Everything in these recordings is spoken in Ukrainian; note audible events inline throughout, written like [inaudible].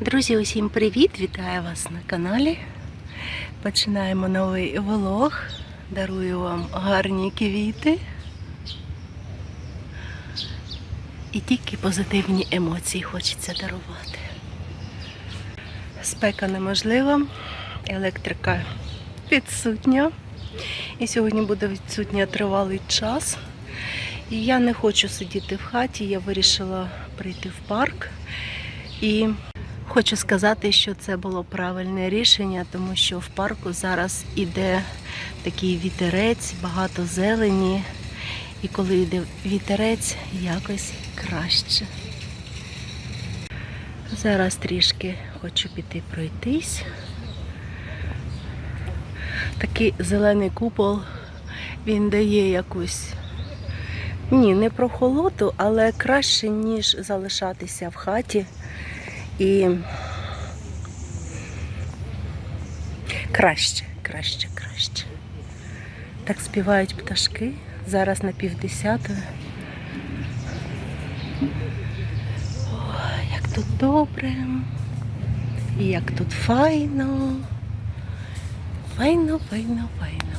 Друзі, усім привіт! Вітаю вас на каналі. Починаємо новий влог. Дарую вам гарні квіти. І тільки позитивні емоції хочеться дарувати. Спека неможлива, електрика відсутня. І сьогодні буде відсутня тривалий час. І я не хочу сидіти в хаті, я вирішила прийти в парк. І хочу сказати, що це було правильне рішення, тому що в парку зараз іде такий вітерець, багато зелені. І коли йде вітерець, якось краще. Зараз трішки хочу піти пройтись. Такий зелений купол, він дає якусь ні, не прохолоду, але краще, ніж залишатися в хаті. І краще, краще, краще. Так співають пташки. Зараз на півдесятої. Як тут добре. І як тут файно. Файно, файно, файно.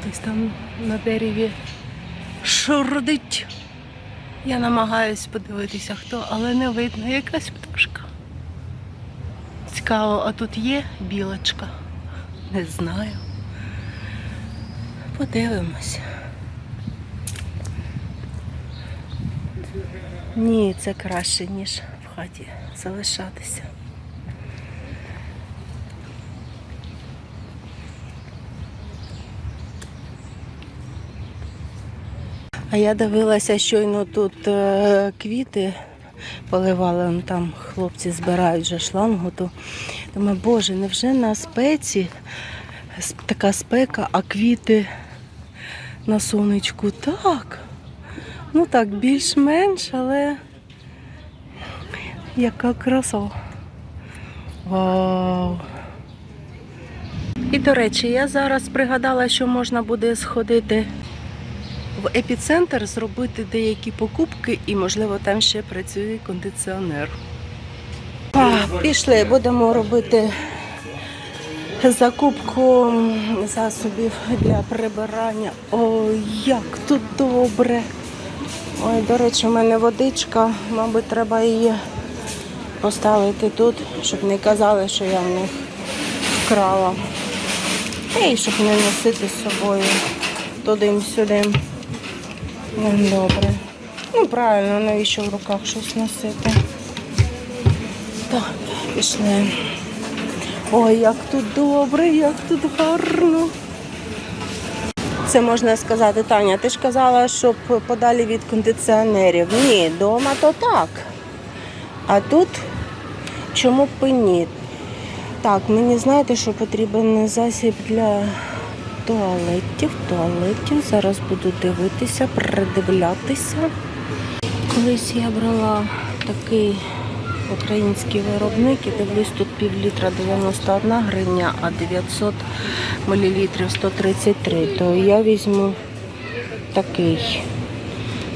Хтось там на дереві шурдить. Я намагаюсь подивитися, хто, але не видно якась пташка. Цікаво, а тут є білочка? Не знаю. Подивимося. Ні, це краще, ніж в хаті залишатися. А я дивилася, щойно тут е, квіти поливали, ну, там хлопці збирають вже шлангу. То думаю, боже, невже на спеці така спека, а квіти на сонечку так. Ну так, більш-менш, але яка краса. Вау! І до речі, я зараз пригадала, що можна буде сходити епіцентр, зробити деякі покупки і, можливо, там ще працює кондиціонер. А, пішли, будемо робити закупку засобів для прибирання. Ой, як тут добре. Ой, до речі, у мене водичка, мабуть, треба її поставити тут, щоб не казали, що я в них вкрала. І щоб не носити з собою туди-сюди. Ну, добре. Ну, правильно, навіщо в руках щось носити. Так, пішли. Ой, як тут добре, як тут гарно. Це можна сказати, Таня, ти ж казала, щоб подалі від кондиціонерів. Ні, вдома то так. А тут чому б і ні? Так, мені знаєте, що потрібен засіб для туалетів. Туалетів. Зараз буду дивитися, придивлятися. Колись я брала такий український виробник і дивлюсь, тут пів літра 91 гривня, а 900 мл 133. То я візьму такий.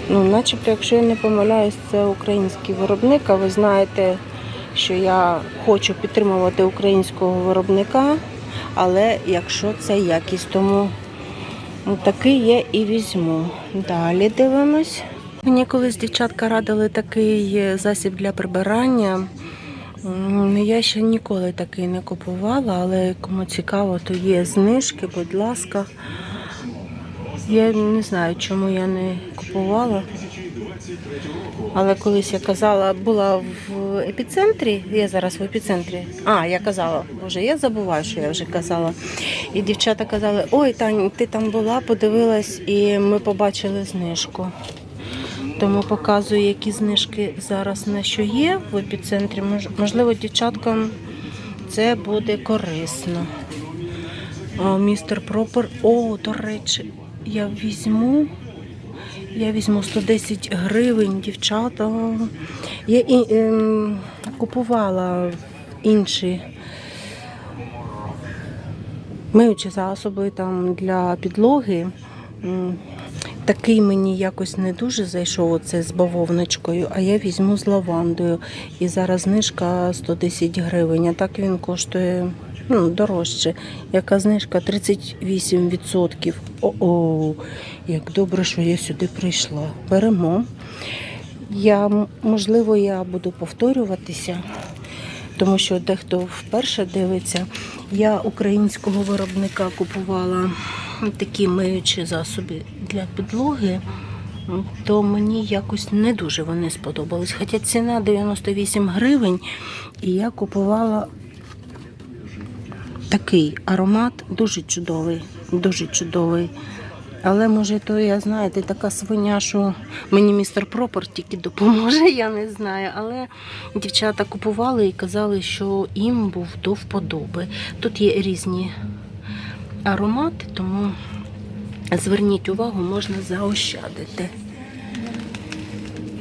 Ну, начебто, якщо я не помиляюсь, це український виробник, а ви знаєте, що я хочу підтримувати українського виробника, але якщо це якість, тому ну, такий я і візьму. Далі дивимось. Мені колись дівчатка радили такий е, засіб для прибирання. Я ще ніколи такий не купувала, але кому цікаво, то є знижки, будь ласка. Я не знаю, чому я не купувала. Але колись я казала, була в епіцентрі. Я зараз в епіцентрі. А, я казала, боже, я забуваю, що я вже казала. І дівчата казали, ой, Тань, ти там була, подивилась, і ми побачили знижку. Тому показую, які знижки зараз на що є в епіцентрі. Можливо, дівчаткам це буде корисно. Містер Пропер. О, до речі, я візьму. Я візьму 110 гривень, дівчата. Я і, ем, купувала інші миючі засоби там для підлоги. Такий мені якось не дуже зайшов оце з бавовничкою, а я візьму з лавандою. І зараз знижка 110 гривень, а так він коштує ну, дорожче. Яка знижка 38%. О-о, як добре, що я сюди прийшла. Беремо. Я, можливо, я буду повторюватися, тому що дехто вперше дивиться. Я українського виробника купувала такі миючі засоби для підлоги, то мені якось не дуже вони сподобались. Хоча ціна 98 гривень, і я купувала такий аромат дуже чудовий, дуже чудовий. Але може, то я знаєте, така свиня, що мені містер Пропер тільки допоможе, я не знаю. Але дівчата купували і казали, що їм був до вподоби. Тут є різні аромати, тому зверніть увагу, можна заощадити.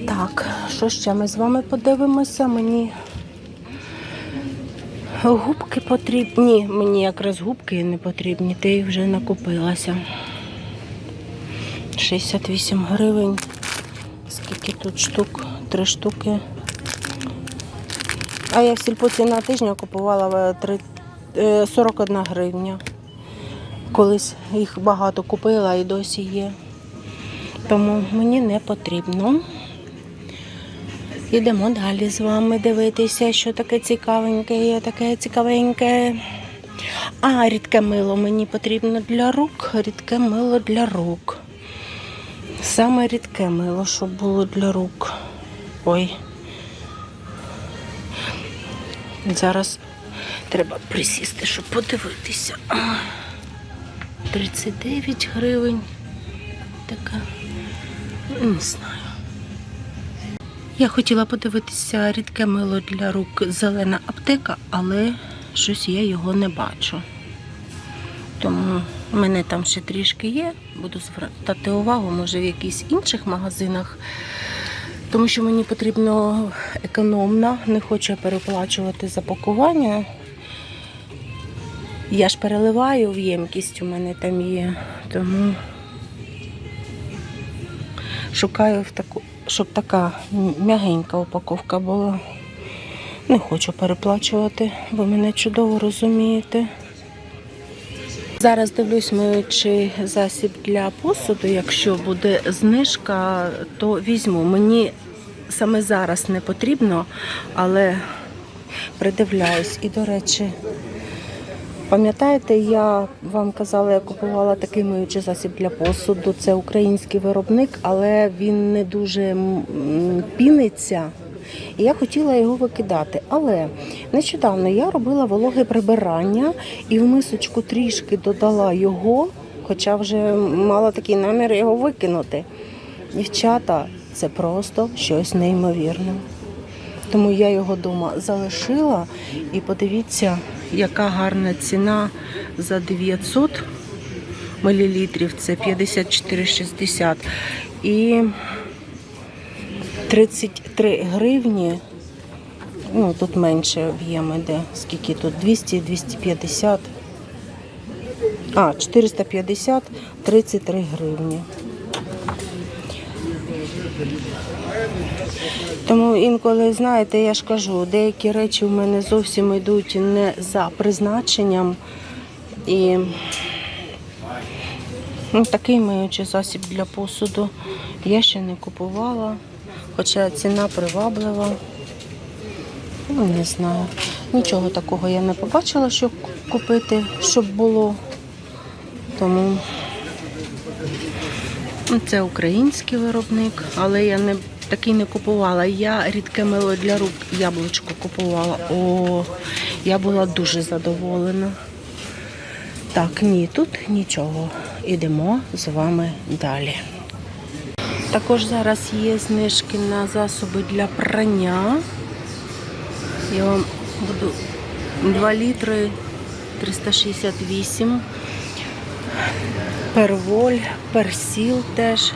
Так, що ще ми з вами подивимося? Мені губки потрібні. Мені якраз губки не потрібні, ти їх вже накупилася. 68 гривень. Скільки тут штук? Три штуки. А я в сільпоці на тижня купувала в е, 41 гривня. Колись їх багато купила і досі є. Тому мені не потрібно. Йдемо далі з вами дивитися, що таке цікавеньке є, таке цікавеньке. А, рідке мило мені потрібно для рук. Рідке мило для рук. Саме рідке мило, щоб було для рук. Ой. Зараз треба присісти, щоб подивитися. 39 гривень. Така. Не знаю. Я хотіла подивитися рідке мило для рук зелена аптека, але щось я його не бачу. Тому в мене там ще трішки є. Буду звертати увагу, може в якихось інших магазинах. Тому що мені потрібно економно, не хочу переплачувати за пакування. Я ж переливаю в ємкість, у мене там є. Тому шукаю в таку, щоб така м'ягенька упаковка була. Не хочу переплачувати, ви мене чудово розумієте. Зараз дивлюсь миючий засіб для посуду. Якщо буде знижка, то візьму. Мені саме зараз не потрібно, але придивляюсь. І, до речі, пам'ятаєте, я вам казала, я купувала такий миючий засіб для посуду. Це український виробник, але він не дуже піниться. І я хотіла його викидати. Але нещодавно я робила вологе прибирання і в мисочку трішки додала його, хоча вже мала такий намір його викинути. Дівчата, це просто щось неймовірне. Тому я його вдома залишила і подивіться, яка гарна ціна за 900 мл. Це 54,60. І 33 гривні. Ну, тут менше об'єм іде. Скільки тут? 200, 250. А, 450, 33 гривні. Тому інколи, знаєте, я ж кажу, деякі речі в мене зовсім йдуть не за призначенням. І ну, такий миючий засіб для посуду я ще не купувала, хоча ціна приваблива. Ну, не знаю. Нічого такого я не побачила, щоб купити, щоб було. Тому ну, це український виробник, але я не такий не купувала. Я рідке мило для рук яблучко купувала. О, я була дуже задоволена. Так, ні, тут нічого. Ідемо з вами далі. Також зараз є знижки на засоби для прання. Я вам буду 2 літри 368. Перволь, персіл теж.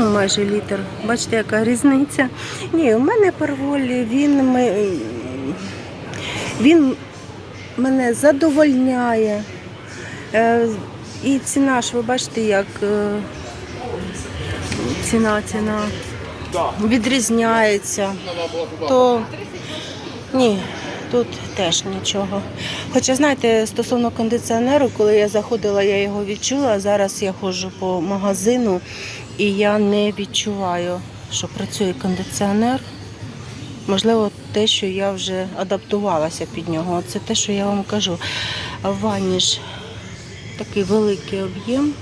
Ну, майже літр. Бачите, яка різниця. Ні, у мене перволь, він, ми, він мене задовольняє. Е, І ціна ж, ви бачите, як е, ціна, ціна відрізняється. То ні, тут теж нічого. Хоча, знаєте, стосовно кондиціонеру, коли я заходила, я його відчула. Зараз я ходжу по магазину і я не відчуваю, що працює кондиціонер. Можливо, те, що я вже адаптувалася під нього. Це те, що я вам кажу. В ванні ж такий великий об'єм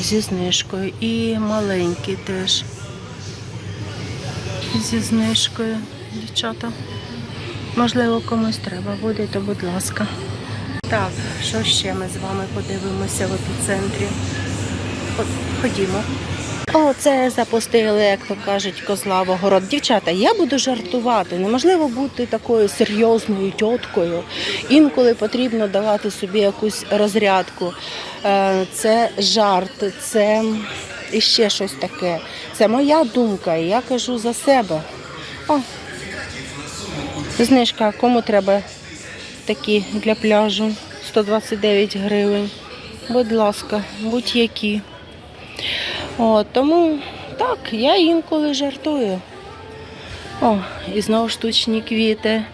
зі знижкою. І маленький теж зі знижкою, дівчата. Можливо, комусь треба буде, то будь ласка. Так, що ще ми з вами подивимося в епіцентрі? Ходімо. О, це запустили, як то кажуть, козла в огород. Дівчата, я буду жартувати. Неможливо бути такою серйозною тіткою. Інколи потрібно давати собі якусь розрядку. Е, Це жарт, це іще щось таке. Це моя думка, і я кажу за себе. О, знижка, кому треба такі для пляжу? 129 гривень. Будь ласка, будь-які. О, тому так, я інколи жартую. О, і знову штучні квіти.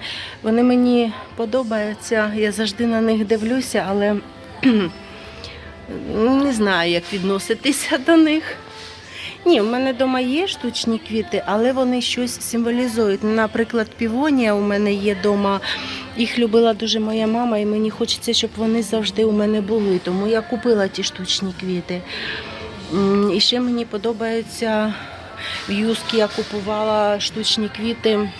Вони мені подобаються, я завжди на них дивлюся, але [clears throat] не знаю, як відноситися до них. Ні, в мене вдома є штучні квіти, але вони щось символізують. Наприклад, півонія у мене є вдома. Їх любила дуже моя мама, і мені хочеться, щоб вони завжди у мене були. Тому я купила ті штучні квіти. І ще мені подобаються в юскі я купувала штучні квіти,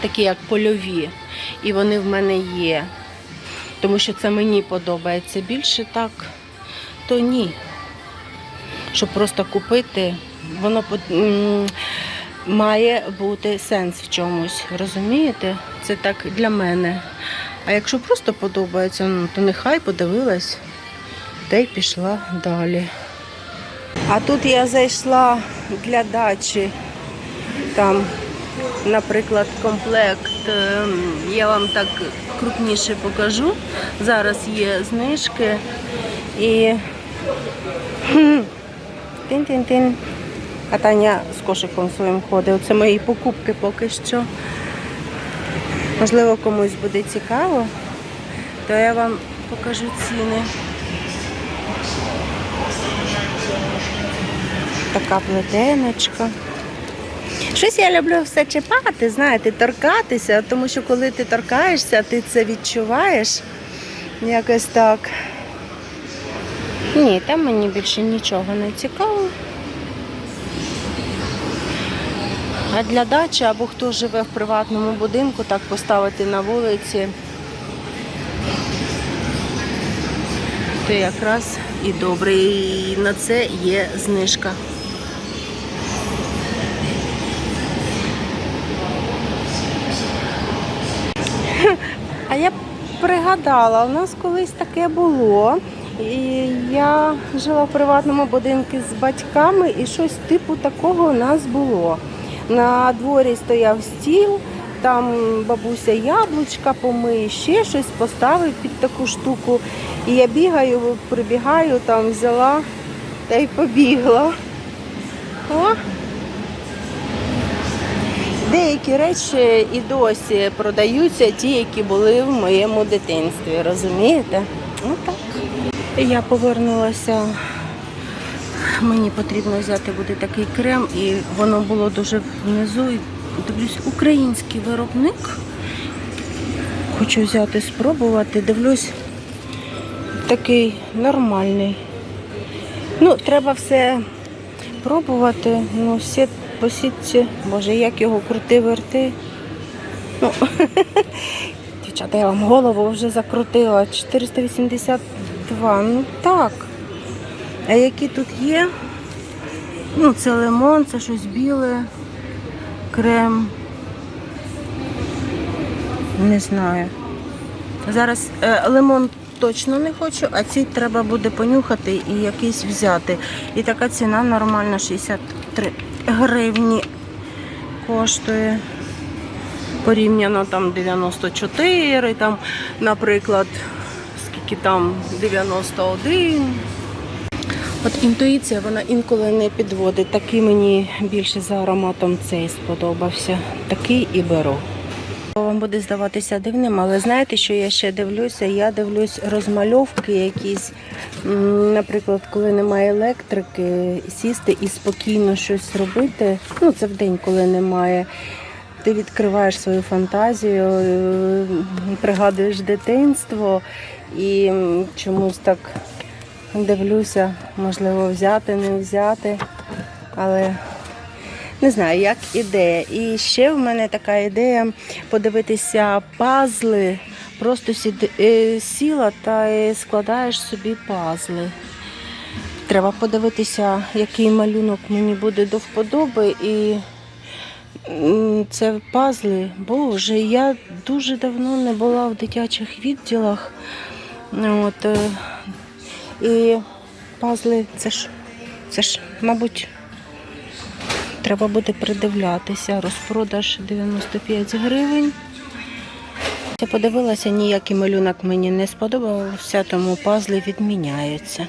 такі як польові. І вони в мене є. Тому що це мені подобається. Більше так, то ні. Щоб просто купити, воно має бути сенс в чомусь. Розумієте? Це так для мене. А якщо просто подобається, ну, то нехай подивилась та й пішла далі. А тут я зайшла для дачі. Там, наприклад, комплект. ем, Я вам так крупніше покажу. Зараз є знижки і тин-тин-тин. А Таня з кошиком своїм ходить. Це мої покупки поки що. Можливо, комусь буде цікаво, то я вам покажу ціни. Така плетеночка. Щось я люблю все чіпати, знаєте, торкатися, тому що коли ти торкаєшся, ти це відчуваєш. Якось так. Ні, там мені більше нічого не цікаво. А для дачі або хто живе в приватному будинку, так поставити на вулиці, то якраз і добре. І на це є знижка. А я пригадала, у нас колись таке було. І я жила в приватному будинку з батьками, і щось типу такого у нас було. На дворі стояв стіл, там бабуся яблучка помиє, ще щось поставив під таку штуку. І я бігаю, прибігаю, там взяла та й побігла. О! Деякі речі і досі продаються, ті, які були в моєму дитинстві, розумієте? Ну так. Я повернулася. Мені потрібно взяти буде такий крем, і воно було дуже внизу. Дивлюсь, український виробник. Хочу взяти, спробувати. Дивлюсь, такий нормальний. Ну, треба все пробувати. Ну, по сітці, боже, як його крути верти. Ну, [laughs] дівчата, я вам голову вже закрутила. 482. Ну так. А які тут є? Ну, це лимон, це щось біле, крем. Не знаю. Зараз е, лимон точно не хочу, а ці треба буде понюхати і якийсь взяти. І така ціна нормальна 63 гривні коштує. Порівняно там 94, там, наприклад, скільки там 91. От інтуїція вона інколи не підводить. Такий мені більше за ароматом цей сподобався. Такий і беру. Вам буде здаватися дивним, але знаєте, що я ще дивлюся? Я дивлюсь розмальовки якісь. Наприклад, коли немає електрики, сісти і спокійно щось робити. Ну, це в день, коли немає. Ти відкриваєш свою фантазію, е, пригадуєш дитинство і чомусь так дивлюся, можливо, взяти, не взяти. Але не знаю, як ідея. І ще в мене така ідея подивитися пазли. Просто е, сіла та е, складаєш собі пазли. Треба подивитися, який малюнок мені буде до вподоби. І це пазли. Боже, я дуже давно не була в дитячих відділах. От, е, і пазли, це ж, це ж, мабуть, Треба буде придивлятися. Розпродаж 95 гривень. Я подивилася, ніякий малюнок мені не сподобався, тому пазли відміняються.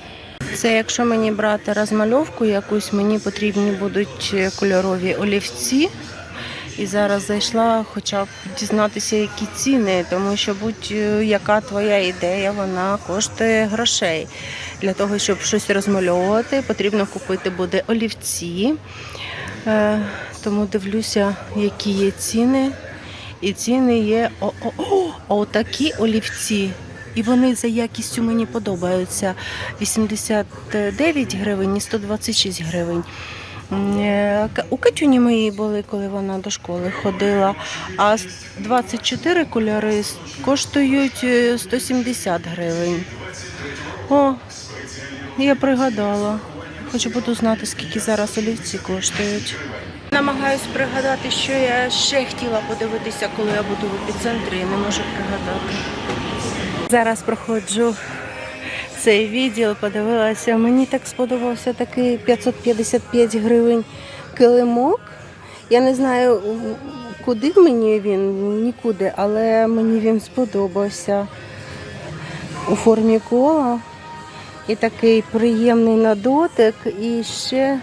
Це якщо мені брати розмальовку якусь, мені потрібні будуть кольорові олівці. І зараз зайшла хоча б дізнатися, які ціни, тому що будь-яка твоя ідея, вона коштує грошей. Для того, щоб щось розмальовувати, потрібно купити буде олівці. Е, Тому дивлюся, які є ціни. І ціни є о, отакі олівці. І вони за якістю мені подобаються. 89 гривень і 126 гривень. Е, У Катюні моїй були, коли вона до школи ходила. А с- 24 кольори коштують е, 170 гривень. О, я пригадала. Хочу буду знати, скільки зараз олівці коштують. Намагаюсь пригадати, що я ще хотіла подивитися, коли я буду в епіцентрі, і не можу пригадати. Зараз проходжу цей відділ, подивилася. Мені так сподобався такий 555 гривень килимок. Я не знаю, куди мені він, нікуди, але мені він сподобався у формі кола. І такий приємний на дотик. І ще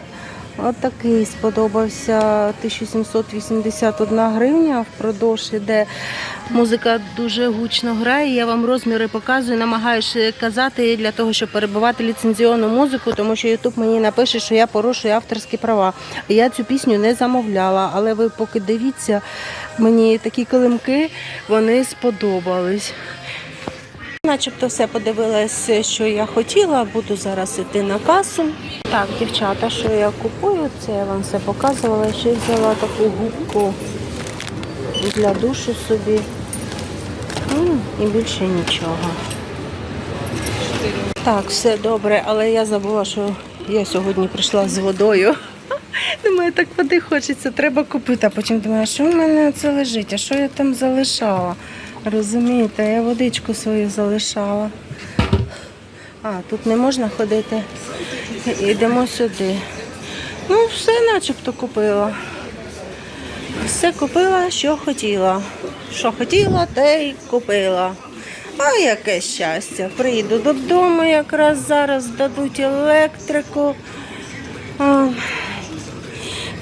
отакий сподобався 1781 гривня. Впродовж іде музика дуже гучно грає. Я вам розміри показую, намагаюся казати для того, щоб перебувати ліцензіонну музику, тому що Ютуб мені напише, що я порушую авторські права. Я цю пісню не замовляла, але ви поки дивіться, мені такі килимки вони сподобались. Начебто все подивилася, що я хотіла. Буду зараз йти на касу. Так, дівчата, що я купую, це я вам все показувала. Ще взяла таку губку для душу собі. І більше нічого. Так, все добре, але я забула, що я сьогодні прийшла з водою. [laughs] Думаю, так води хочеться, треба купити. А потім думаю, що в мене це лежить, а що я там залишала? Розумієте, я водичку свою залишала. А, тут не можна ходити. Йдемо сюди. Ну, все начебто купила. Все купила, що хотіла. Що хотіла, те й купила. А яке щастя. Приїду додому, якраз зараз дадуть електрику.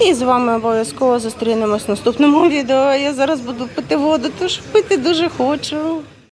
І з вами обов'язково зустрінемось в наступному відео. Я зараз буду пити воду, тож пити дуже хочу.